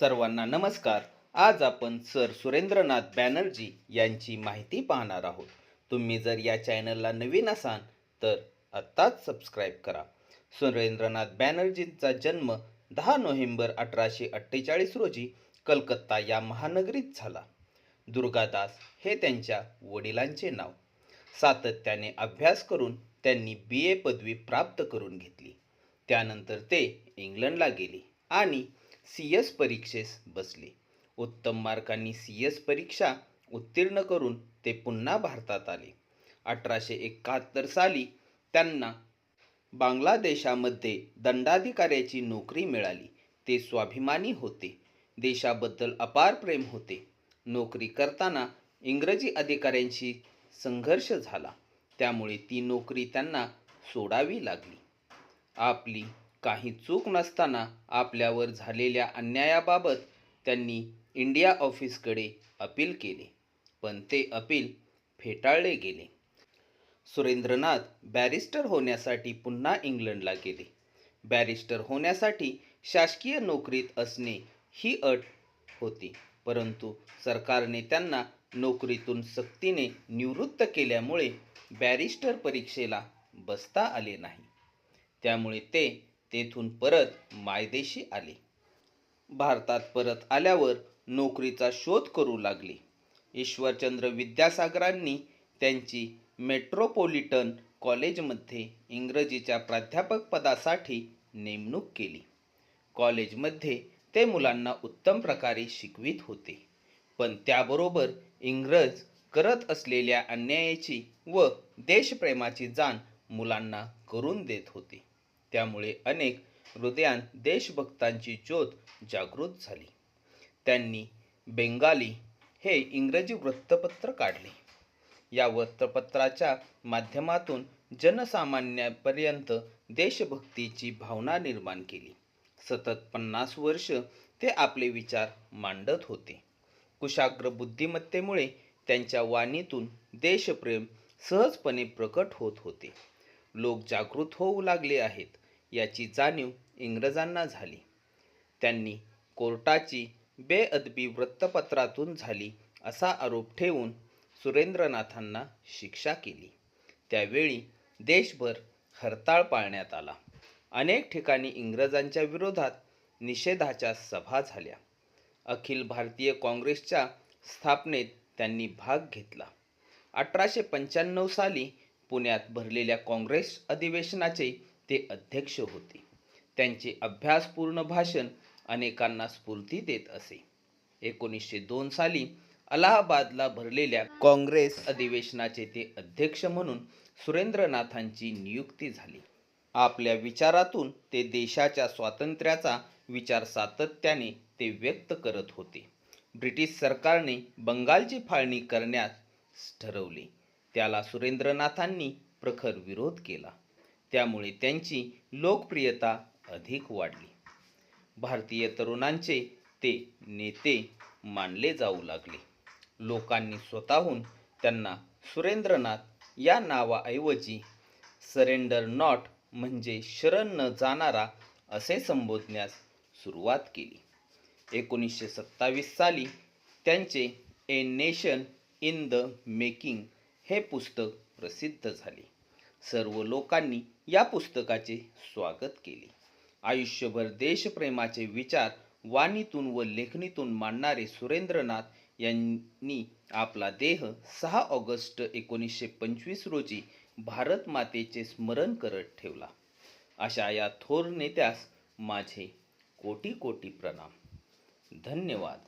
सर्वांना नमस्कार. आज आपण सर सुरेंद्रनाथ बॅनर्जी यांची माहिती पाहणार आहोत. तुम्ही जर या चॅनलला नवीन असाल तर आत्ताच सबस्क्राईब करा. सुरेंद्रनाथ बॅनर्जींचा जन्म दहा नोव्हेंबर अठराशे अठ्ठेचाळीस रोजी कलकत्ता या महानगरीत झाला. दुर्गादास हे त्यांच्या वडिलांचे नाव. सातत्याने अभ्यास करून त्यांनी बी ए पदवी प्राप्त करून घेतली. त्यानंतर ते इंग्लंडला गेले आणि सी एस परीक्षेस बसले. उत्तम मार्कांनी सी एस परीक्षा उत्तीर्ण करून ते पुन्हा भारतात आले. अठराशे एकाहत्तर साली त्यांना बांगलादेशामध्ये दंडाधिकाऱ्याची नोकरी मिळाली. ते स्वाभिमानी होते. देशाबद्दल अपार प्रेम होते. नोकरी करताना इंग्रजी अधिकाऱ्यांशी संघर्ष झाला. त्यामुळे ती नोकरी त्यांना सोडावी लागली. आपली काही चूक नसताना आपल्यावर झालेल्या अन्यायाबाबत त्यांनी इंडिया ऑफिसकडे अपील केले पण ते अपील फेटाळले गेले. सुरेंद्रनाथ बॅरिस्टर होण्यासाठी पुन्हा इंग्लंडला गेले. बॅरिस्टर होण्यासाठी शासकीय नोकरीत असणे ही अट होती परंतु सरकारने त्यांना नोकरीतून सक्तीने निवृत्त केल्यामुळे बॅरिस्टर परीक्षेला बसता आले नाही. त्यामुळे ते तेथून परत मायदेशी आले. भारतात परत आल्यावर नोकरीचा शोध करू लागले. ईश्वरचंद्र विद्यासागरांनी त्यांची मेट्रोपॉलिटन कॉलेजमध्ये इंग्रजीच्या प्राध्यापक पदासाठी नेमणूक केली. कॉलेजमध्ये ते मुलांना उत्तम प्रकारे शिकवित होते पण त्याबरोबर इंग्रज करत असलेल्या अन्यायाची व देशप्रेमाची जाण मुलांना करून देत होते. त्यामुळे अनेक हृदयात देशभक्तांची ज्योत जागृत झाली. त्यांनी बेंगाली हे इंग्रजी वृत्तपत्र काढले. या वृत्तपत्राच्या माध्यमातून जनसामान्यापर्यंत देशभक्तीची भावना निर्माण केली. सतत पन्नास वर्ष ते आपले विचार मांडत होते. कुशाग्र बुद्धिमत्तेमुळे त्यांच्या वाणीतून देशप्रेम सहजपणे प्रकट होत होते. लोक जागृत होऊ लागले आहेत. याची जाणीव इंग्रजांना झाली. त्यांनी कोर्टाची बेअदबी वृत्तपत्रातून झाली असा आरोप ठेवून सुरेंद्रनाथांना शिक्षा केली. त्यावेळी देशभर हरताळ पाळण्यात आला. अनेक ठिकाणी इंग्रजांच्या विरोधात निषेधाच्या सभा झाल्या. अखिल भारतीय काँग्रेसच्या स्थापनेत त्यांनी भाग घेतला. अठराशे पंच्याण्णव साली पुण्यात भरलेल्या काँग्रेस अधिवेशनाचे ते अध्यक्ष होते. त्यांचे अभ्यासपूर्ण भाषण अनेकांना स्फूर्ती देत असे. एकोणीसशे दोन साली अलाहाबादला भरलेल्या काँग्रेस अधिवेशनाचे ते अध्यक्ष म्हणून सुरेंद्रनाथांची नियुक्ती झाली. आपल्या विचारातून ते देशाच्या स्वातंत्र्याचा विचार सातत्याने ते व्यक्त करत होते. ब्रिटिश सरकारने बंगालची फाळणी करण्यास ठरवले. त्याला सुरेंद्रनाथांनी प्रखर विरोध केला. त्यामुळे त्यांची लोकप्रियता अधिक वाढली. भारतीय तरुणांचे ते नेते मानले जाऊ लागले. लोकांनी स्वतःहून त्यांना सुरेंद्रनाथ या नावाऐवजी सरेंडर नॉट म्हणजे शरण न जाणारा असे संबोधण्यास सुरुवात केली. एकोणीसशे सत्तावीस साली त्यांचे A nation in the making हे पुस्तक प्रसिद्ध झाले. सर्व लोकांनी या पुस्तकाचे स्वागत केले. आयुष्यभर देशप्रेमाचे विचार वाणीतून व लेखणीतून मांडणारे सुरेंद्रनाथ यांनी आपला देह सहा ऑगस्ट एकोणीसशे पंचवीस रोजी भारत मातेचे स्मरण करत ठेवला. अशा या थोर नेत्यास माझे कोटी कोटी प्रणाम. धन्यवाद.